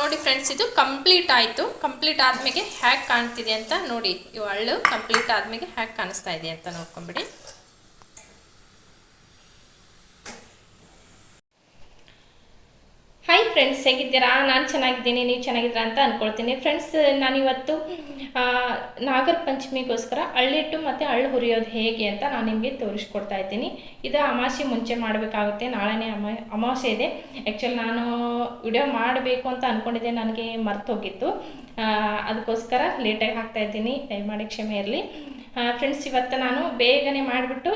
ನೋಡಿ ಫ್ರೆಂಡ್ಸ್ ಇದು ಕಂಪ್ಲೀಟ್ ಆಯಿತು. ಕಂಪ್ಲೀಟ್ ಆದಮೇಲೆ ಹ್ಯಾಕ್ ಕಾಣ್ತಿದೆ ಅಂತ ನೋಡಿ. ಇವು ಹಳ್ಳು ಕಂಪ್ಲೀಟ್ ಆದಮೇಲೆ ಹ್ಯಾಕ್ ಕಾಣಿಸ್ತಾ ಇದೆ ಅಂತ ನೋಡ್ಕೊಂಬಿಡಿ. ಫ್ರೆಂಡ್ಸ್ ಹೇಗಿದ್ದೀರಾ? ನಾನು ಚೆನ್ನಾಗಿದ್ದೀನಿ, ನೀವು ಚೆನ್ನಾಗಿದ್ದೀರಾ ಅಂತ ಅಂದ್ಕೊಳ್ತೀನಿ ಫ್ರೆಂಡ್ಸ್ ನಾನಿವತ್ತು ನಾಗರ ಪಂಚಮಿಗೋಸ್ಕರ ಅಳ್ಳಿಟ್ಟು ಮತ್ತು ಅಳ್ಳು ಹುರಿಯೋದು ಹೇಗೆ ಅಂತ ನಾನು ನಿಮಗೆ ತೋರಿಸ್ಕೊಡ್ತಾ ಇದ್ದೀನಿ. ಇದು ಅಮಾಸೆ ಮುಂಚೆ ಮಾಡಬೇಕಾಗುತ್ತೆ. ನಾಳೆನೇ ಅಮ ಅಮಾವಾಸ್ಯೆ ಇದೆ. ಆ್ಯಕ್ಚುಲಿ ನಾನು ವಿಡಿಯೋ ಮಾಡಬೇಕು ಅಂತ ಅಂದ್ಕೊಂಡಿದ್ದೆ ನನಗೆ ಮರ್ತು ಹೋಗಿತ್ತು ಅದಕ್ಕೋಸ್ಕರ ಲೇಟಾಗಿ ಹಾಕ್ತಾ ಇದ್ದೀನಿ. ದಯಮಾಡಿ ಕ್ಷಮೆ ಇರಲಿ. ಫ್ರೆಂಡ್ಸ್ ಇವತ್ತು ನಾನು ಬೇಗನೆ ಮಾಡಿಬಿಟ್ಟು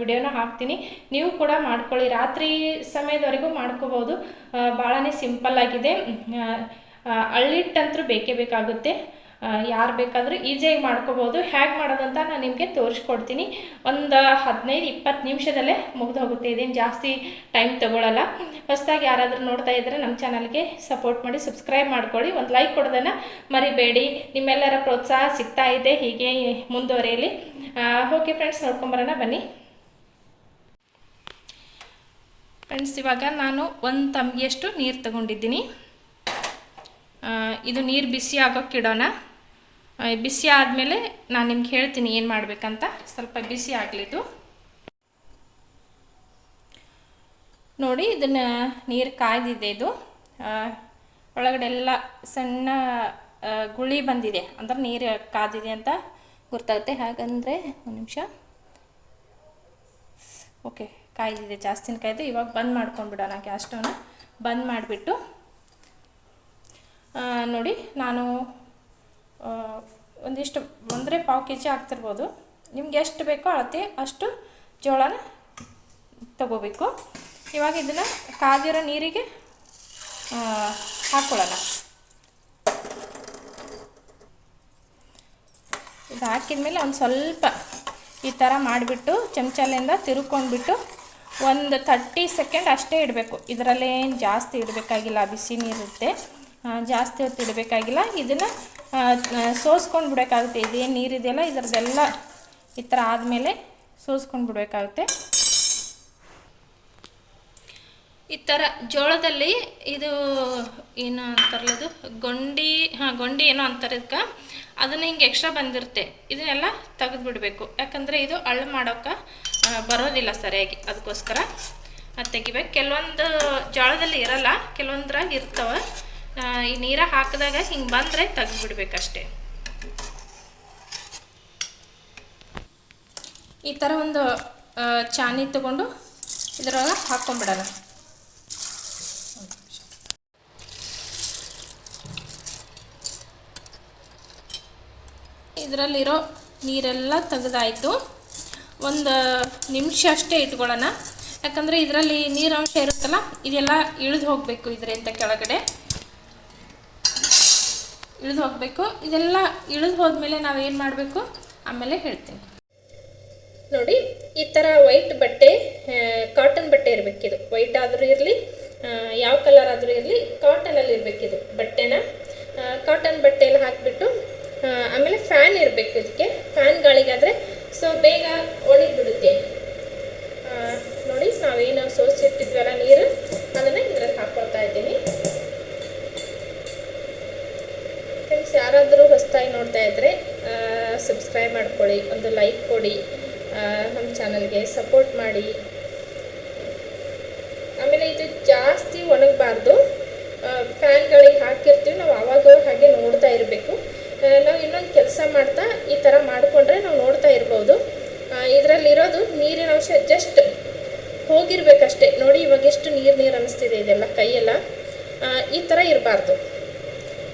ವಿಡಿಯೋನ ಹಾಕ್ತೀನಿ. ನೀವು ಕೂಡ ಮಾಡ್ಕೊಳ್ಳಿ. ರಾತ್ರಿ ಸಮಯದವರೆಗೂ ಮಾಡ್ಕೋಬೋದು. ಭಾಳನೇ ಸಿಂಪಲ್ ಆಗಿದೆ ಅಳ್ಳಿಟ್ಟಂತೂ ಬೇಕೇ ಬೇಕಾಗುತ್ತೆ. ಯಾರು ಬೇಕಾದರೂ ಈಸಿಯಾಗಿ ಮಾಡ್ಕೋಬೋದು. ಹೇಗೆ ಮಾಡೋದಂತ ನಾನು ನಿಮಗೆ ತೋರಿಸ್ಕೊಡ್ತೀನಿ. ಒಂದು ಹದಿನೈದು ಇಪ್ಪತ್ತು ನಿಮಿಷದಲ್ಲೇ ಮುಗಿದು ಹೋಗುತ್ತೆ ಇದೇನು ಜಾಸ್ತಿ ಟೈಮ್ ತಗೊಳ್ಳಲ್ಲ ಫಸ್ಟಾಗಿ ಯಾರಾದರೂ ನೋಡ್ತಾ ಇದ್ದರೆ ನಮ್ಮ ಚಾನಲ್ಗೆ ಸಪೋರ್ಟ್ ಮಾಡಿ ಸಬ್ಸ್ಕ್ರೈಬ್ ಮಾಡ್ಕೊಳ್ಳಿ. ಒಂದು ಲೈಕ್ ಕೊಡೋದನ್ನು ಮರಿಬೇಡಿ. ನಿಮ್ಮೆಲ್ಲರ ಪ್ರೋತ್ಸಾಹ ಸಿಗ್ತಾ ಇದೆ ಹೀಗೆ ಮುಂದುವರೆಯಲಿ. ಓಕೆ ಫ್ರೆಂಡ್ಸ್ ನೋಡ್ಕೊಂಬರೋಣ ಬನ್ನಿ. ಫ್ರೆಂಡ್ಸ್ ಇವಾಗ ನಾನು ಒಂದು ತಮ್ಗಿಯಷ್ಟು ನೀರು ತಗೊಂಡಿದ್ದೀನಿ. ಇದು ನೀರು ಬಿಸಿ ಆಗೋಕ್ಕೆ ಇಡೋಣ. ಆ, ಬಿಸಿ ಆದಮೇಲೆ ನಾನು ನಿಮ್ಗೆ ಹೇಳ್ತೀನಿ ಏನು ಮಾಡಬೇಕಂತ. ಸ್ವಲ್ಪ ಬಿಸಿ ಆಗಲಿದ್ದು ನೋಡಿ, ಇದನ್ನು ನೀರು ಕಾಯ್ದಿದೆ ಇದು. ಒಳಗಡೆ ಎಲ್ಲ ಸಣ್ಣ ಗುಳಿ ಬಂದಿದೆ. ಅಂದ್ರೆ ನೀರು ಕಾದಿದೆ ಅಂತ ಗೊತ್ತಾಗುತ್ತೆ ಹಾಗಂದರೆ ಒಂದು ನಿಮಿಷ. ಓಕೆ, ಕಾಯ್ದಿದೆ ಜಾಸ್ತಿನ ಕಾಯ್ದು. ಇವಾಗ ಬಂದ್ ಮಾಡ್ಕೊಂಡ್ಬಿಡೋಣ ಗ್ಯಾಸ್ ಸ್ಟವ್ನ ಬಂದ್ ಮಾಡಿಬಿಟ್ಟು. ನೋಡಿ, ನಾನು ಒಂದಿಷ್ಟು ಅಂದರೆ ಪಾವು ಕೆ ಜಿ ಆಗ್ತಿರ್ಬೋದು. ನಿಮ್ಗೆ ಎಷ್ಟು ಬೇಕೋ ಅಳತೆ ಅಷ್ಟು ಜೋಳನ ತಗೋಬೇಕು. ಇವಾಗ ಇದನ್ನು ಕಾದಿರೋ ನೀರಿಗೆ ಹಾಕ್ಕೊಳ್ಳೋಣ ಇದು ಹಾಕಿದ್ಮೇಲೆ ಒಂದು ಸ್ವಲ್ಪ ಈ ಥರ ಮಾಡಿಬಿಟ್ಟು ಚಮಚಲಿಂದ ತಿರುಕೊಂಡ್ಬಿಟ್ಟು ಒಂದು ತರ್ಟಿ ಸೆಕೆಂಡ್ ಅಷ್ಟೇ ಇಡಬೇಕು. ಇದರಲ್ಲೇನು ಜಾಸ್ತಿ ಇಡಬೇಕಾಗಿಲ್ಲ, ಬಿಸಿ ನೀರಿರುತ್ತೆ. ಜಾಸ್ತಿ ಹೊತ್ತು ಇಡಬೇಕಾಗಿಲ್ಲ. ಇದನ್ನು ಸೋಸ್ಕೊಂಡು ಬಿಡಬೇಕಾಗುತ್ತೆ. ಇದೇನು ನೀರಿದೆಯಲ್ಲ ಇದರದ್ದೆಲ್ಲ ಈ ಥರ ಆದಮೇಲೆ ಸೋಸ್ಕೊಂಡು ಬಿಡಬೇಕಾಗುತ್ತೆ. ಈ ಥರ ಜೋಳದಲ್ಲಿ ಇದು ಏನು ಅಂತಾರಲ್ಲ ಇದು ಗೊಂಡಿ, ಹಾಂ, ಗೊಂಡಿ ಏನೋ ಅಂತಾರೆ ಇದಕ್ಕೆ. ಅದನ್ನು ಹಿಂಗೆ ಎಕ್ಸ್ಟ್ರಾ ಬಂದಿರುತ್ತೆ. ಇದನ್ನೆಲ್ಲ ತೆಗೆದು ಬಿಡಬೇಕು ಯಾಕಂದರೆ ಇದು ಅಳ್ಳು ಮಾಡೋಕ್ಕೆ ಬರೋದಿಲ್ಲ ಸರಿಯಾಗಿ. ಅದಕ್ಕೋಸ್ಕರ ಅದು ತೆಗಿಬೇಕು. ಕೆಲವೊಂದು ಜೋಳದಲ್ಲಿ ಇರಲ್ಲ, ಕೆಲವೊಂದ್ರಾಗ ಇರ್ತವೆ. ಈ ನೀರ ಹಾಕಿದಾಗ ಹಿಂಗೆ ಬಂದರೆ ಬಿಡ್ಬೇಕಷ್ಟೇ ಈ ಥರ ಒಂದು ಚಾನಿ ತಗೊಂಡು ಇದರೊಳಗೆ ಹಾಕ್ಕೊಂಬಿಡೋಣ ಇದರಲ್ಲಿರೋ ನೀರೆಲ್ಲ ತೆಗೆದಾಯಿತು. ಒಂದು ನಿಮಿಷ ಅಷ್ಟೇ ಇಟ್ಕೊಳ್ಳೋಣ. ಯಾಕಂದರೆ ಇದರಲ್ಲಿ ನೀರಂಶ ಇರುತ್ತಲ್ಲ, ಇದೆಲ್ಲ ಇಳಿದು ಹೋಗಬೇಕು ಇದರಿಂದ ಕೆಳಗಡೆ. ಇಳಿದು ಹೋಗಬೇಕು ಇದೆಲ್ಲ ಇಳಿದು ಹೋದ್ಮೇಲೆ ಏನು ಮಾಡಬೇಕು? ಆಮೇಲೆ ಹೇಳ್ತೀನಿ. ನೋಡಿ, ಈ ಥರ ವೈಟ್ ಬಟ್ಟೆ ಕಾಟನ್ ಬಟ್ಟೆ ಇರಬೇಕಿದು. ವೈಟ್ ಆದರೂ ಇರಲಿ ಯಾವ ಕಲರ್ ಆದರೂ ಇರಲಿ ಕಾಟನಲ್ಲಿ ಇರಬೇಕಿದು ಬಟ್ಟೆನ. ಕಾಟನ್ ಬಟ್ಟೆಯಲ್ಲಿ ಹಾಕಿಬಿಟ್ಟು ಆಮೇಲೆ ಫ್ಯಾನ್ ಇರಬೇಕು ಇದಕ್ಕೆ. ಫ್ಯಾನ್ ಗಾಳಿಗಾದರೆ ಸೊ ಬೇಗ ಒಣಗಿಬಿಡುತ್ತೆ. ನೋಡಿ, ನಾವೇನು ಸೋಸಿಟ್ಟಿದ್ವಲ್ಲ ನೀರು, ಅದನ್ನು ಇದ್ರಲ್ಲಿ ಹಾಕ್ಕೊಳ್ತಾ ಇದ್ದೀನಿ. ಯಾರಾದರೂ ಹೊಸ್ತಾಗಿ ನೋಡ್ತಾ ಇದ್ದರೆ ಸಬ್ಸ್ಕ್ರೈಬ್ ಮಾಡ್ಕೊಳ್ಳಿ, ಒಂದು ಲೈಕ್ ಕೊಡಿ ನಮ್ಮ ಚಾನಲ್ಗೆ ಸಪೋರ್ಟ್ ಮಾಡಿ. ಆಮೇಲೆ ಇದು ಜಾಸ್ತಿ ಒಣಗಬಾರ್ದು. ಫ್ಯಾನ್ಗಳಿಗೆ ಹಾಕಿರ್ತೀವಿ, ನಾವು ಆವಾಗ ಹಾಗೆ ನೋಡ್ತಾ ಇರಬೇಕು. ನಾವು ಇನ್ನೊಂದು ಕೆಲಸ ಮಾಡ್ತಾ ಈ ಥರ ಮಾಡಿಕೊಂಡ್ರೆ ನಾವು ನೋಡ್ತಾ ಇರ್ಬೋದು. ಇದರಲ್ಲಿರೋದು ನೀರಿನ ಅಂಶ ಜಸ್ಟ್ ಹೋಗಿರ್ಬೇಕಷ್ಟೇ. ನೋಡಿ ಇವಾಗ ಎಷ್ಟು ನೀರು ನೀರು ಅನ್ನಿಸ್ತಿದೆ ಇದೆಲ್ಲ ಕೈಯೆಲ್ಲ. ಈ ಥರ ಇರಬಾರ್ದು.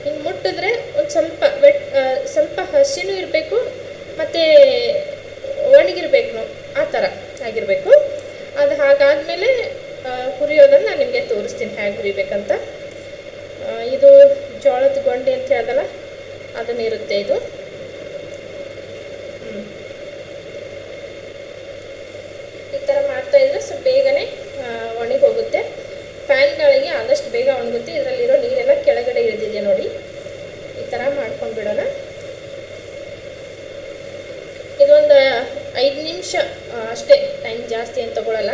ಹಿಂಗೆ ಮುಟ್ಟಿದ್ರೆ ಸ್ವಲ್ಪ ವೆಟ್ ಸ್ವಲ್ಪ ಹಸಿನೂ ಇರಬೇಕು, ಮತ್ತು ಒಣಗಿರಬೇಕು, ಆ ಥರ ಆಗಿರಬೇಕು. ಅದು ಹಾಗಾದಮೇಲೆ ಹುರಿಯೋದನ್ನು ನಾನು ನಿಮಗೆ ತೋರಿಸ್ತೀನಿ ಹೇಗೆ ಹುರಿಬೇಕಂತ. ಇದು ಜೋಳದ ಗೊಂಡೆ ಅಂತ ಹೇಳ್ದಲ್ಲ, ಅದನ್ನಿರುತ್ತೆ ಇದು. ಈ ಥರ ಮಾಡ್ತಾ ಇದ್ರೆ ಸ್ವಲ್ಪ ಬೇಗನೆ ಒಣಗಿ ಹೋಗುತ್ತೆ. ಫ್ಯಾನ್ಗಳಿಗೆ ಆದಷ್ಟು ಬೇಗ ಒಣಗುತ್ತೆ. ಇದರಲ್ಲಿರೋ ನೀರೆಲ್ಲ ಕೆಳಗಡೆ ಇಳಿದಿದೆ ನೋಡಿ. ಥರ ಮಾಡ್ಕೊಂಡು ಬಿಡೋಣ. ಇದೊಂದು ಐದು ನಿಮಿಷ ಅಷ್ಟೇ ಟೈಮ್ ಜಾಸ್ತಿ ಏನು ತಗೊಳ್ಳಲ್ಲ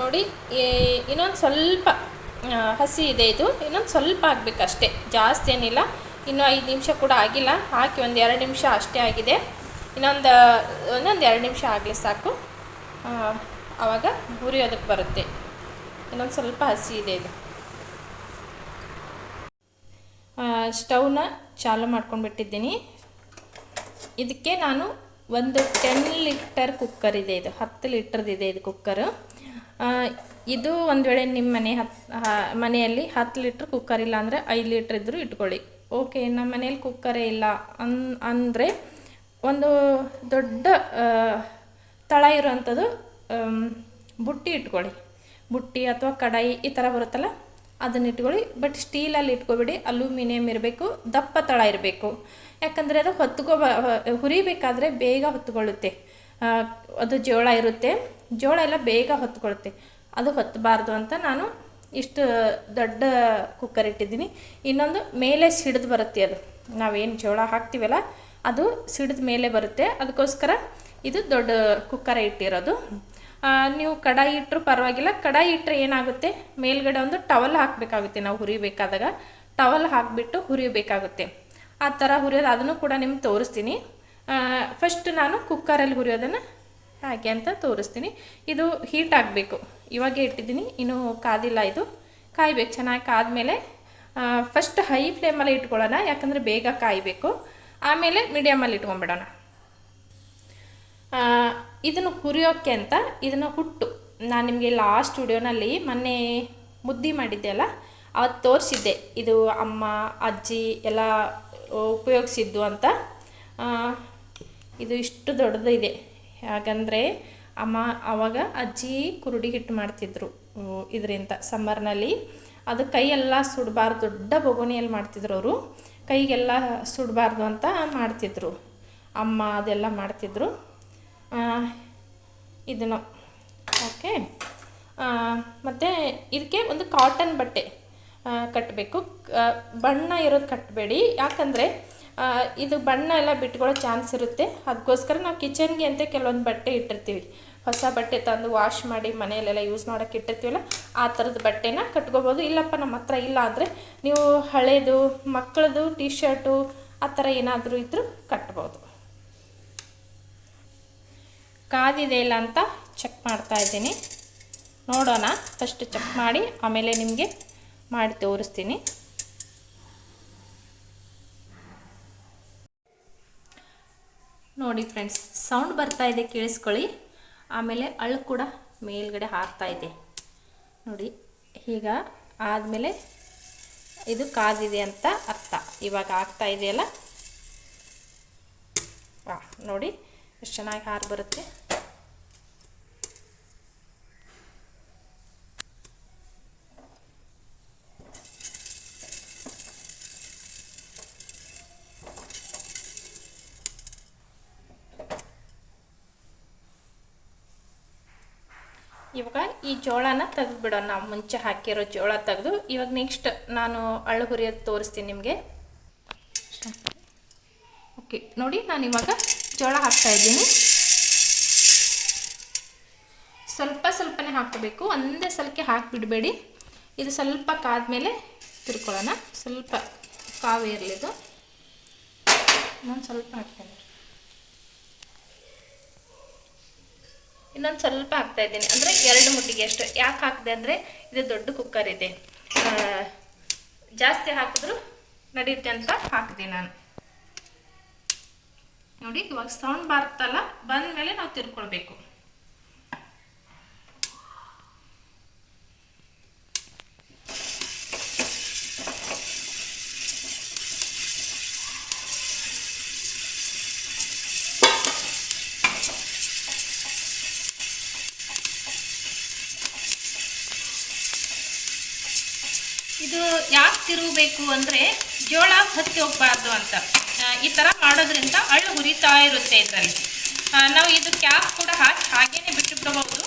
ನೋಡಿ ಇನ್ನೊಂದು ಸ್ವಲ್ಪ ಹಸಿ ಇದೆ ಇದು. ಇನ್ನೊಂದು ಸ್ವಲ್ಪ ಆಗಬೇಕಷ್ಟೇ, ಜಾಸ್ತಿ ಏನಿಲ್ಲ. ಇನ್ನೂ ಐದು ನಿಮಿಷ ಕೂಡ ಆಗಿಲ್ಲ. ಹಾಕಿ ಒಂದು ಎರಡು ನಿಮಿಷ ಅಷ್ಟೇ ಆಗಿದೆ. ಇನ್ನೊಂದು, ಒಂದೊಂದು ಎರಡು ನಿಮಿಷ ಆಗಲಿ ಸಾಕು. ಆವಾಗ ಹುರಿಯೋದಕ್ಕೆ ಬರುತ್ತೆ. ಇನ್ನೊಂದು ಸ್ವಲ್ಪ ಹಸಿ ಇದೆ ಇದು. ಸ್ಟವ್ನ ಚಾಲು ಮಾಡ್ಕೊಂಡ್ಬಿಟ್ಟಿದ್ದೀನಿ. ಇದಕ್ಕೆ ನಾನು ಒಂದು ಟೆನ್ ಲೀಟರ್ ಕುಕ್ಕರ್ ಇದೆ ಇದು. ಹತ್ತು ಲೀಟರ್ದಿದೆ ಇದು ಕುಕ್ಕರು ಇದು ಒಂದು ವೇಳೆ ನಿಮ್ಮ ಮನೆ ಹತ್ತು ಮನೆಯಲ್ಲಿ ಹತ್ತು ಲೀಟ್ರ್ ಕುಕ್ಕರ್ ಇಲ್ಲ ಅಂದರೆ ಐದು ಲೀಟ್ರ್ ಇದ್ದರೂ ಇಟ್ಕೊಳ್ಳಿ. ಓಕೆ ನಮ್ಮ ಮನೇಲಿ ಕುಕ್ಕರೇ ಇಲ್ಲ ಅನ್, ಅಂದರೆ ಒಂದು ದೊಡ್ಡ ತಳ ಇರುವಂಥದ್ದು ಬುಟ್ಟಿ ಇಟ್ಕೊಳ್ಳಿ. ಬುಟ್ಟಿ ಅಥವಾ ಕಡಾಯಿ ಈ ಥರ ಬರುತ್ತಲ್ಲ, ಅದನ್ನ ಇಟ್ಕೊಳ್ಳಿ. ಬಟ್ ಸ್ಟೀಲಲ್ಲಿ ಇಟ್ಕೊಬೇಡಿ ಅಲ್ಯೂಮಿನಿಯಂ ಇರಬೇಕು, ದಪ್ಪ ತಳ ಇರಬೇಕು. ಯಾಕಂದರೆ ಅದು ಹೊತ್ಕೊಬ, ಹುರಿಬೇಕಾದ್ರೆ ಬೇಗ ಹೊತ್ಕೊಳ್ಳುತ್ತೆ. ಅದು ಜೋಳ ಇರುತ್ತೆ. ಜೋಳ ಎಲ್ಲ ಬೇಗ ಹೊತ್ಕೊಳ್ಳುತ್ತೆ. ಅದು ಹೊತ್ತಬಾರ್ದು ಅಂತ ನಾನು ಇಷ್ಟು ದೊಡ್ಡ ಕುಕ್ಕರ್ ಇಟ್ಟಿದ್ದೀನಿ. ಇನ್ನೊಂದು ಮೇಲೆ ಸಿಡಿದು ಬರುತ್ತೆ ಅದು. ನಾವೇನು ಜೋಳ ಹಾಕ್ತೀವಲ್ಲ, ಅದು ಸಿಡಿದ ಮೇಲೆ ಬರುತ್ತೆ. ಅದಕ್ಕೋಸ್ಕರ ಇದು ದೊಡ್ಡ ಕುಕ್ಕರ್ ಇಟ್ಟಿರೋದು. ನೀವು ಕಡಾಯಿ ಇಟ್ಟರು ಪರವಾಗಿಲ್ಲ. ಕಡಾಯಿ ಇಟ್ಟರೆ ಏನಾಗುತ್ತೆ? ಮೇಲ್ಗಡೆ ಒಂದು ಟವಲ್ ಹಾಕಬೇಕಾಗುತ್ತೆ. ನಾವು ಹುರಿಬೇಕಾದಾಗ ಟವಲ್ ಹಾಕಿಬಿಟ್ಟು ಹುರಿಬೇಕಾಗುತ್ತೆ. ಆ ಥರ ಹುರಿಯೋದು ಅದನ್ನು ಕೂಡ ನಿಮ್ಗೆ ತೋರಿಸ್ತೀನಿ. ಫಸ್ಟ್ ನಾನು ಕುಕ್ಕರಲ್ಲಿ ಹುರಿಯೋದನ್ನು ಹಾಗೆ ಅಂತ ತೋರಿಸ್ತೀನಿ. ಇದು ಹೀಟ್ ಆಗಬೇಕು. ಇವಾಗೇ ಇಟ್ಟಿದ್ದೀನಿ. ಇನ್ನೂ ಕಾದಿಲ್ಲ ಇದು. ಕಾಯಬೇಕು. ಚೆನ್ನಾಗಿ ಕಾದಮೇಲೆ ಫಸ್ಟ್ ಹೈ ಫ್ಲೇಮಲ್ಲಿ ಇಟ್ಕೊಳ್ಳೋಣ. ಯಾಕಂದರೆ ಬೇಗ ಕಾಯಬೇಕು. ಆಮೇಲೆ ಮೀಡಿಯಮಲ್ಲಿ ಇಟ್ಕೊಂಡ್ಬಿಡೋಣ. ಆ, ಇದನ್ನು ಹುರಿಯೋಕ್ಕೆ ಅಂತ ಇದನ್ನು ಹುಟ್ಟು. ನಾನು ನಿಮಗೆ ಲಾಸ್ಟ್ ವಿಡಿಯೋನಲ್ಲಿ ಮೊನ್ನೆ ಮುದ್ದಿ ಮಾಡಿದ್ದೆ ಅಲ್ಲ? ಅವತ್ತು ತೋರಿಸಿದ್ದೆ. ಇದು ಅಮ್ಮ, ಅಜ್ಜಿ ಎಲ್ಲ ಉಪಯೋಗಿಸಿದ್ದು ಅಂತ. ಇದು ಇಷ್ಟು ದೊಡ್ಡದಿದೆ. ಹಾಗಂದರೆ ಅಮ್ಮ ಆವಾಗ ಅಜ್ಜಿ ಕುರುಡಿ ಹಿಟ್ಟು ಮಾಡ್ತಿದ್ರು ಇದರಿಂದ ಸಮ್ಮರ್ನಲ್ಲಿ ಅದು ಕೈಯೆಲ್ಲ ಸುಡಬಾರ್ದು, ದೊಡ್ಡ ಬೊಗೋನಿಯಲ್ಲಿ ಮಾಡ್ತಿದ್ರು ಅವರು. ಕೈಗೆಲ್ಲ ಸುಡಬಾರ್ದು ಅಂತ ಮಾಡ್ತಿದ್ರು. ಅಮ್ಮ ಅದೆಲ್ಲ ಮಾಡ್ತಿದ್ರು. ಇದನ್ನು. ಓಕೆ. ಮತ್ತು ಇದಕ್ಕೆ ಒಂದು ಕಾಟನ್ ಬಟ್ಟೆ ಕಟ್ಟಬೇಕು ಬಣ್ಣ ಇರೋದು ಕಟ್ಟಬೇಡಿ ಯಾಕಂದರೆ ಇದು ಬಣ್ಣ ಎಲ್ಲ ಬಿಟ್ಕೊಳ್ಳೋ ಚಾನ್ಸ್ ಇರುತ್ತೆ. ಅದಕ್ಕೋಸ್ಕರ ನಾವು ಕಿಚನ್ಗೆ ಅಂತ ಕೆಲವೊಂದು ಬಟ್ಟೆ ಇಟ್ಟಿರ್ತೀವಿ. ಹೊಸ ಬಟ್ಟೆ ತಂದು ವಾಶ್ ಮಾಡಿ ಮನೆಯಲ್ಲೆಲ್ಲ ಯೂಸ್ ಮಾಡೋಕ್ಕೆ ಇಟ್ಟಿರ್ತೀವಲ್ಲ, ಆ ಥರದ ಬಟ್ಟೆನ ಕಟ್ಕೋಬೋದು. ಇಲ್ಲಪ್ಪ, ನಮ್ಮ ಹತ್ರ ಇಲ್ಲ ಅಂದರೆ ನೀವು ಹಳೇದು, ಮಕ್ಕಳದು ಟಿ ಶರ್ಟು ಆ ಥರ ಏನಾದರೂ ಇದ್ದರೂ ಕಟ್ಬೋದು. ಕಾದಿದೆ ಇಲ್ಲ ಅಂತ ಚೆಕ್ ಮಾಡ್ತಾ ಇದ್ದೀನಿ. ನೋಡೋಣ. ಫಸ್ಟ್ ಚೆಕ್ ಮಾಡಿ, ಆಮೇಲೆ ನಿಮಗೆ ಮಾಡಿ ತೋರಿಸ್ತೀನಿ. ನೋಡಿ ಫ್ರೆಂಡ್ಸ್ ಸೌಂಡ್ ಬರ್ತಾ ಇದೆ, ಕೇಳಿಸ್ಕೊಳ್ಳಿ. ಆಮೇಲೆ ಅಳು ಕೂಡ ಮೇಲ್ಗಡೆ ಹಾರ್ತಾ ಇದೆ. ನೋಡಿ, ಈಗ ಆದಮೇಲೆ ಇದು ಕಾದಿದೆ ಅಂತ ಅರ್ಥ. ಇವಾಗ ಆಗ್ತಾ ಇದೆಯಲ್ಲ? ನೋಡಿ, ಎಷ್ಟು ಚೆನ್ನಾಗಿ ಹಾರು ಬರುತ್ತೆ ಇವಾಗ ಈ ಜೋಳನ ತೆಗೆದುಬಿಡೋಣ. ನಾವು ಮುಂಚೆ ಹಾಕಿರೋ ಜೋಳ ತೆಗೆದು ಇವಾಗ ನೆಕ್ಸ್ಟ್ ನಾನು ಅಳ್ಳು ಹುರಿಯೋದು ತೋರಿಸ್ತೀನಿ ನಿಮಗೆ. ಓಕೆ ನೋಡಿ ನಾನು ಇವಾಗ ಜೋಳ ಹಾಕ್ತಾ ಇದ್ದೀನಿ. ಸ್ವಲ್ಪ ಸ್ವಲ್ಪನೇ ಹಾಕಬೇಕು. ಒಂದೇ ಸಲಕ್ಕೆ ಹಾಕಿಬಿಡಬೇಡಿ. ಇದು ಸ್ವಲ್ಪ ಕಾದ್ಮೇಲೆ ತಿರ್ಕೊಳ್ಳೋಣ. ಸ್ವಲ್ಪ ಕಾವು ಇರಲಿದು ನಾನು ಸ್ವಲ್ಪ ಹಾಕ್ತೇನೆ. ಇನ್ನೊಂದು ಸ್ವಲ್ಪ ಹಾಕ್ತಾ ಇದ್ದೀನಿ. ಅಂದರೆ ಎರಡು ಮುಟ್ಟಿಗೆ ಅಷ್ಟು. ಯಾಕೆ ಹಾಕಿದೆ ಅಂದರೆ ಇದು ದೊಡ್ಡ ಕುಕ್ಕರ್ ಇದೆ. ಜಾಸ್ತಿ ಹಾಕಿದ್ರು ನಡೆಯುತ್ತೆ ಅಂತ ಹಾಕಿದೆ ನಾನು. ನೋಡಿ, ಇವಾಗ ಸೌಂಡ್ ಬರ್ತಲ್ಲ ಬಂದ ಮೇಲೆ ನಾವು ತಿರ್ಕೊಳ್ಬೇಕು ಇದು ಯಾಕೆ ತಿರುಗಬೇಕು ಅಂದರೆ ಜೋಳ ಹತ್ತಿ ಹೋಗ್ಬಾರ್ದು ಅಂತ. ಈ ಥರ ಮಾಡೋದ್ರಿಂದ ಅಳ್ಳು ಹುರಿತಾ ಇರುತ್ತೆ ಇದರಲ್ಲಿ. ನಾವು ಇದು ಕ್ಯಾಪ್ ಕೂಡ ಹಾಕಿ ಹಾಗೇನೆ ಬಿಟ್ಟು ಬಿಡಬಹುದು.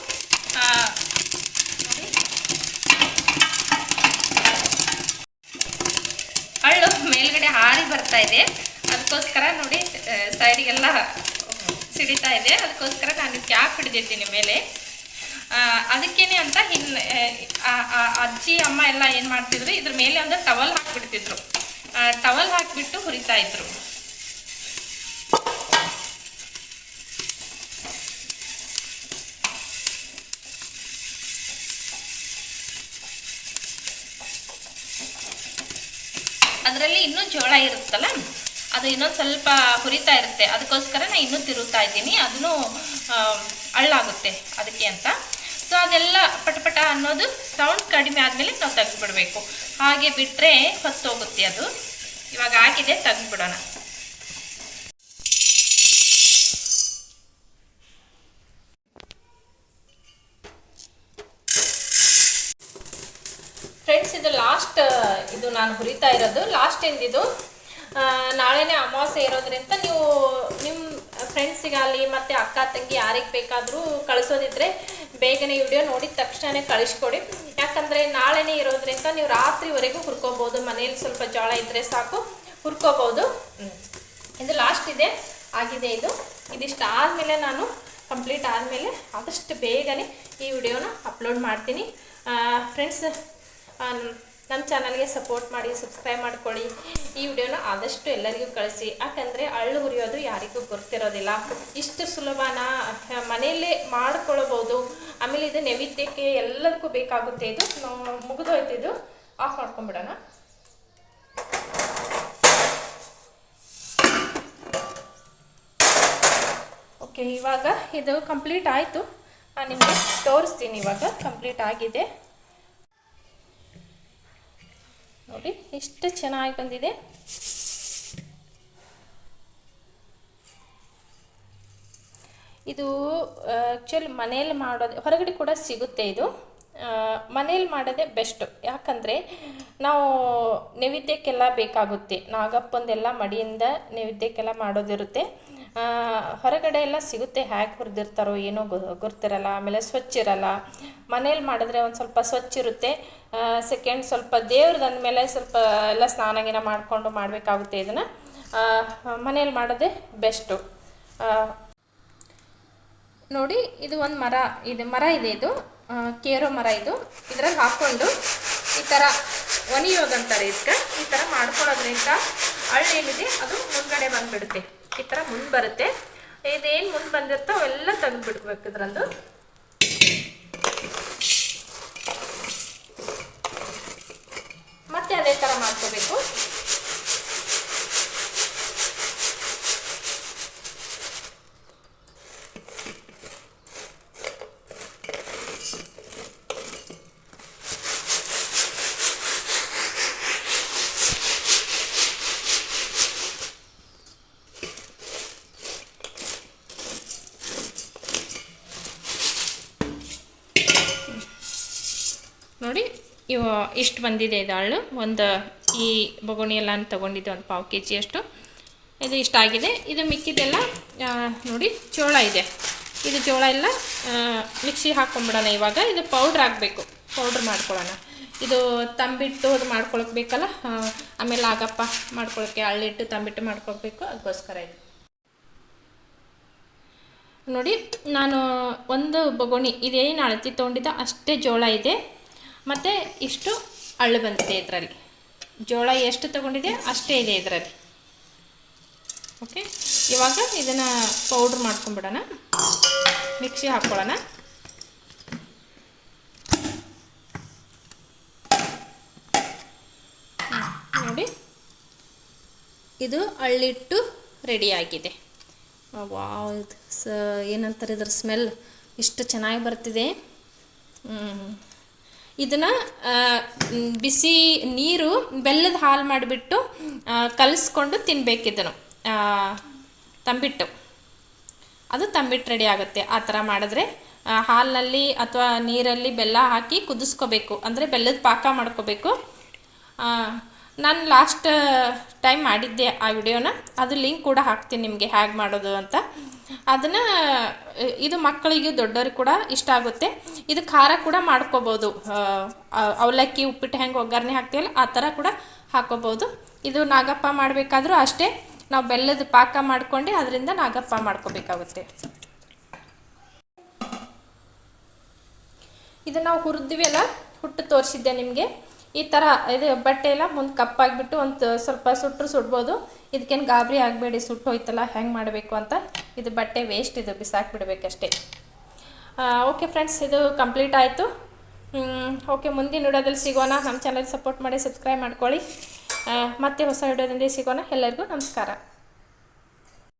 ಅಳ್ಳು ಮೇಲ್ಗಡೆ ಹಾರಿ ಬರ್ತಾ ಇದೆ. ಅದಕ್ಕೋಸ್ಕರ ನೋಡಿ ಸೈಡಿಗೆಲ್ಲ ಸಿಡಿತಾ ಇದೆ. ಅದಕ್ಕೋಸ್ಕರ ನಾನು ಕ್ಯಾಪ್ ಹಿಡಿದಿದ್ದೀನಿ ಮೇಲೆ. ಅದಕ್ಕೇನೆ ಅಂತ ಹಿನ್ ಅಜ್ಜಿ, ಅಮ್ಮ ಎಲ್ಲ ಏನು ಮಾಡ್ತಿದ್ರು, ಇದ್ರ ಮೇಲೆ ಒಂದು ಟವಲ್ ಹಾಕ್ಬಿಡ್ತಿದ್ರು. ಟವಲ್ ಹಾಕ್ಬಿಟ್ಟು ಹುರಿತಾ ಇದ್ರು. ಅದರಲ್ಲಿ ಇನ್ನೂ ಜೋಳ ಇರುತ್ತಲ್ಲ? ಅದು ಇನ್ನೊಂದು ಸ್ವಲ್ಪ ಹುರಿತಾ ಇರುತ್ತೆ. ಅದಕ್ಕೋಸ್ಕರ ನಾನು ಇನ್ನೂ ತಿರುಗ್ತಾ ಇದ್ದೀನಿ. ಅದನ್ನು ಅಳ್ಳಾಗುತ್ತೆ ಅದಕ್ಕೆ ಅಂತ. ಸೊ ಅದೆಲ್ಲ ಪಟಪಟ ಅನ್ನೋದು ಸೌಂಡ್ ಕಡಿಮೆ ಆದಮೇಲೆ ನಾವು ತೆಗೆದುಬಿಡಬೇಕು. ಹಾಗೆ ಬಿಟ್ಟರೆ ಹೊತ್ತೋಗುತ್ತೆ ಅದು. ಇವಾಗ ಆಗಿದೆ ತೆಗೆದುಬಿಡೋಣ. ಫ್ರೆಂಡ್ಸ್ ಇದು ಲಾಸ್ಟ್ ಇದು ನಾನು ಹುರಿತಾ ಇರೋದು. ಲಾಸ್ಟ್ ಇದು ಆ, ನಾಳೆನೇ ಅಮಾವಾಸ್ಯೆ ಇರೋದ್ರಿಂದ ನೀವು ನಿಮ್ಮ ಫ್ರೆಂಡ್ಸಿಗಾಗಲಿ ಮತ್ತು ಅಕ್ಕ ತಂಗಿ ಯಾರಿಗೆ ಬೇಕಾದರೂ ಕಳಿಸೋದಿದ್ರೆ ಬೇಗನೆ ವಿಡಿಯೋ ನೋಡಿದ ತಕ್ಷಣ ಕಳಿಸ್ಕೊಡಿ. ಯಾಕಂದರೆ ನಾಳೆನೇ ಇರೋದ್ರಿಂದ ನೀವು ರಾತ್ರಿವರೆಗೂ ಹುರ್ಕೋಬೋದು. ಮನೇಲಿ ಸ್ವಲ್ಪ ಜೋಳ ಇದ್ದರೆ ಸಾಕು, ಹುರ್ಕೋಬೋದು. ಇದು ಲಾಸ್ಟ್ ಇದೆ. ಆಗಿದೆ ಇದು. ಇದಿಷ್ಟು ಆದಮೇಲೆ ನಾನು ಕಂಪ್ಲೀಟ್ ಆದಮೇಲೆ ಆದಷ್ಟು ಬೇಗನೆ ಈ ವಿಡಿಯೋನ ಅಪ್ಲೋಡ್ ಮಾಡ್ತೀನಿ. ಫ್ರೆಂಡ್ಸ್ ನಮ್ಮ ಚಾನಲ್ಗೆ ಸಪೋರ್ಟ್ ಮಾಡಿ, ಸಬ್ಸ್ಕ್ರೈಬ್ ಮಾಡ್ಕೊಳ್ಳಿ. ಈ ವಿಡಿಯೋನ ಆದಷ್ಟು ಎಲ್ಲರಿಗೂ ಕಳಿಸಿ. ಯಾಕಂದರೆ ಅಳ್ಳು ಹುರಿಯೋದು ಯಾರಿಗೂ ಗೊತ್ತಿರೋದಿಲ್ಲ. ಇಷ್ಟು ಸುಲಭನ ಮನೆಯಲ್ಲೇ ಮಾಡ್ಕೊಳ್ಬೋದು. ಆಮೇಲೆ ಇದು ನೈವೇದ್ಯಕ್ಕೆ ಎಲ್ಲದಕ್ಕೂ ಬೇಕಾಗುತ್ತೆ. ಇದು ಮುಗಿದೋಯ್ತಿದ್ದು ಆಫ್ ಮಾಡ್ಕೊಂಬಿಡೋಣ. ಓಕೆ, ಇವಾಗ ಇದು ಕಂಪ್ಲೀಟ್ ಆಯಿತು. ನಿಮಗೆ ತೋರಿಸ್ತೀನಿ ಇವಾಗ. ಕಂಪ್ಲೀಟ್ ಆಗಿದೆ. ನೋಡಿ, ಎಷ್ಟು ಚೆನ್ನಾಗಿ ಬಂದಿದೆ. ಇದು ಆ್ಯಕ್ಚುಲಿ ಮನೇಲಿ ಮಾಡೋದು, ಹೊರಗಡೆ ಕೂಡ ಸಿಗುತ್ತೆ ಇದು. ಮನೇಲಿ ಮಾಡೋದೇ ಬೆಸ್ಟು. ಯಾಕಂದರೆ, ನಾವು ನೈವೇದ್ಯಕ್ಕೆಲ್ಲ ಬೇಕಾಗುತ್ತೆ. ನಾಗಪ್ಪಂದೆಲ್ಲ ಮಡಿಯಿಂದ ನೈವೇದ್ಯಕ್ಕೆಲ್ಲ ಮಾಡೋದಿರುತ್ತೆ. ಹೊರಗಡೆ ಎಲ್ಲ ಸಿಗುತ್ತೆ ಹ್ಯಾಕ್ ಹುರಿದಿರ್ತಾರೋ ಏನೋ ಗುರ್ತಿರಲ್ಲ ಗೊತ್ತಿರಲ್ಲ, ಆಮೇಲೆ ಸ್ವಚ್ಛ ಇರಲ್ಲ. ಮನೇಲಿ ಮಾಡಿದ್ರೆ ಒಂದು ಸ್ವಲ್ಪ ಸ್ವಚ್ಛ ಇರುತ್ತೆ. ಸೆಕೆಂಡ್ ಸ್ವಲ್ಪ ದೇವ್ರದ್ದು ಅಂದಮೇಲೆ ಸ್ವಲ್ಪ ಎಲ್ಲ ಸ್ನಾನ ಗೀನ ಮಾಡಿಕೊಂಡು ಮಾಡಬೇಕಾಗುತ್ತೆ ಇದನ್ನು. ಮನೇಲಿ ಮಾಡೋದೇ ಬೆಸ್ಟು. ನೋಡಿ, ಇದು ಒಂದು ಮರ, ಇದು ಮರ ಇದೆ ಇದು. ಕೇರೋ ಮರ ಇದು. ಇದ್ರಲ್ಲಿ ಹಾಕ್ಕೊಂಡು ಈ ಥರ ಒನಿಯೋದಂತಾರೆ ಇದಕ್ಕೆ. ಈ ಥರ ಮಾಡ್ಕೊಳ್ಳೋದ್ರಿಂದ ಹಳ್ಳೇನಿದೆ ಅದು ಮುಂದ್ಗಡೆ ಬಂದ್ಬಿಡುತ್ತೆ. ಈ ಥರ ಮುಂದೆ ಬರುತ್ತೆ. ಇದೇನು ಮುಂದೆ ಬಂದಿರ್ತಾವೆಲ್ಲ ತೆಗೆದ್ಬಿಡ್ಬೇಕು ಇದರಂದು ಮತ್ತೆ ಅದೇ ಥರ ಮಾಡ್ಕೋಬೇಕು ನೋಡಿ ಇವ ಇಷ್ಟು ಬಂದಿದೆ ಇದು ಒಂದು ಈ ಬೊಗುಣಿ ಎಲ್ಲ ತೊಗೊಂಡಿದ್ದೆ ಒಂದು ಪಾವು ಕೆ ಜಿಯಷ್ಟು ಇದು ಇಷ್ಟಾಗಿದೆ ಇದು ಮಿಕ್ಕಿದೆಲ್ಲ ನೋಡಿ, ಜೋಳ ಇದೆ. ಇದು ಜೋಳ ಎಲ್ಲ ಮಿಕ್ಸಿ ಹಾಕ್ಕೊಂಬಿಡೋಣ ಇವಾಗ. ಇದು ಪೌಡ್ರ್ ಆಗಬೇಕು ಪೌಡ್ರ್ ಮಾಡ್ಕೊಳ್ಳೋಣ. ಇದು ತಂಬಿಟ್ಟು ಅದು ಮಾಡ್ಕೊಳಕ್ಕೆ ಬೇಕಲ್ಲ? ಆಮೇಲೆ ಆಗಪ್ಪ, ಮಾಡ್ಕೊಳಕ್ಕೆ ಹಳ್ಳಿಟ್ಟು ತಂಬಿಟ್ಟು ಮಾಡ್ಕೊಳ್ಬೇಕು. ಅದಕ್ಕೋಸ್ಕರ ಇದು. ನೋಡಿ, ನಾನು ಒಂದು ಬೊಗೋಣಿ, ಇದೇನು ಅಳತಿ ತೊಗೊಂಡಿದ್ದ, ಅಷ್ಟೇ ಜೋಳ ಇದೆ. ಮತ್ತು ಇಷ್ಟು ಅಳ್ಳು ಬಂದಿದೆ ಇದರಲ್ಲಿ. ಜೋಳ ಎಷ್ಟು ತೊಗೊಂಡಿದೆ ಅಷ್ಟೇ ಇದೆ ಇದರಲ್ಲಿ. ಓಕೆ ಇವಾಗ ಇದನ್ನು ಪೌಡ್ರ್ ಮಾಡ್ಕೊಂಬಿಡೋಣ ಮಿಕ್ಸಿ ಹಾಕ್ಕೊಳ್ಳೋಣ ನೋಡಿ. ಇದು ಅಳ್ಳಿಟ್ಟು ಇದು ಸ ಏನಂತಾರೆ ಇದ್ರ ಸ್ಮೆಲ್ ಇಷ್ಟು ಚೆನ್ನಾಗಿ ಬರ್ತಿದೆ. ಇದನ್ನು ಬಿಸಿ ನೀರು ಬೆಲ್ಲದ ಹಾಲು ಮಾಡಿಬಿಟ್ಟು ಕಲಿಸ್ಕೊಂಡು ಇದನ್ನು. ತಂಬಿಟ್ಟು. ಅದು ತಂಬಿಟ್ಟು ರೆಡಿ ಆಗುತ್ತೆ. ಆ ಥರ ಮಾಡಿದ್ರೆ ಹಾಲಿನಲ್ಲಿ ಅಥವಾ ನೀರಲ್ಲಿ ಬೆಲ್ಲ ಹಾಕಿ ಕುದಿಸ್ಕೋಬೇಕು. ಅಂದರೆ ಬೆಲ್ಲದ ಪಾಕ ಮಾಡ್ಕೋಬೇಕು. ನಾನು ಲಾಸ್ಟ್ ಟೈಮ್ ಮಾಡಿದ್ದೆ ಆ ವಿಡಿಯೋನ. ಅದು ಲಿಂಕ್ ಕೂಡ ಹಾಕ್ತೀನಿ ನಿಮಗೆ ಹೇಗೆ ಮಾಡೋದು ಅಂತ. ಅದನ್ನು ಇದು ಮಕ್ಕಳಿಗೆ ದೊಡ್ಡವ್ರಿಗೆ ಕೂಡ ಇಷ್ಟ ಆಗುತ್ತೆ. ಇದು ಖಾರ ಕೂಡ ಮಾಡ್ಕೋಬೋದು. ಅವಲಕ್ಕಿ, ಉಪ್ಪಿಟ್ಟು ಹೆಂಗೆ ಒಗ್ಗರಣೆ ಹಾಕ್ತೀವಲ್ಲ, ಆ ಥರ ಕೂಡ ಹಾಕೋಬೋದು. ಇದು ನಾಗಪ್ಪ ಮಾಡಬೇಕಾದ್ರೂ ಅಷ್ಟೇ, ನಾವು ಬೆಲ್ಲದ ಪಾಕ ಮಾಡ್ಕೊಂಡು ಅದರಿಂದ ನಾಗಪ್ಪ ಮಾಡ್ಕೋಬೇಕಾಗುತ್ತೆ. ಇದು ನಾವು ಹುರಿದ್ವಿ ಅಲ್ಲ, ಹುಟ್ಟು ತೋರಿಸಿದ್ದೆ ನಿಮಗೆ. ಈ ಥರ ಇದು ಬಟ್ಟೆ ಎಲ್ಲ ಮುಂದೆ ಕಪ್ಪಾಗಿಬಿಟ್ಟು ಒಂದು ಸ್ವಲ್ಪ ಸುಟ್ಟರು ಸುಡ್ಬೋದು. ಇದಕ್ಕೇನು ಗಾಬರಿ ಆಗಬೇಡಿ ಸುಟ್ಟು ಹೋಯ್ತಲ್ಲ ಹೆಂಗೆ ಮಾಡಬೇಕು ಅಂತ. ಇದು ಬಟ್ಟೆ ವೇಸ್ಟ್ ಇದು ಬಿಸಾಕ್ಬಿಡ್ಬೇಕಷ್ಟೇ ಓಕೆ ಫ್ರೆಂಡ್ಸ್ ಇದು ಕಂಪ್ಲೀಟ್ ಆಯಿತು. ಓಕೆ ಮುಂದಿನ ವಿಡಿಯೋದಲ್ಲಿ ಸಿಗೋಣ. ನಮ್ಮ ಚಾನಲ್ ಸಪೋರ್ಟ್ ಮಾಡಿ ಸಬ್ಸ್ಕ್ರೈಬ್ ಮಾಡ್ಕೊಳ್ಳಿ. ಮತ್ತೆ ಹೊಸ ವಿಡಿಯೋದಿಂದ ಸಿಗೋಣ. ಎಲ್ಲರಿಗೂ ನಮಸ್ಕಾರ.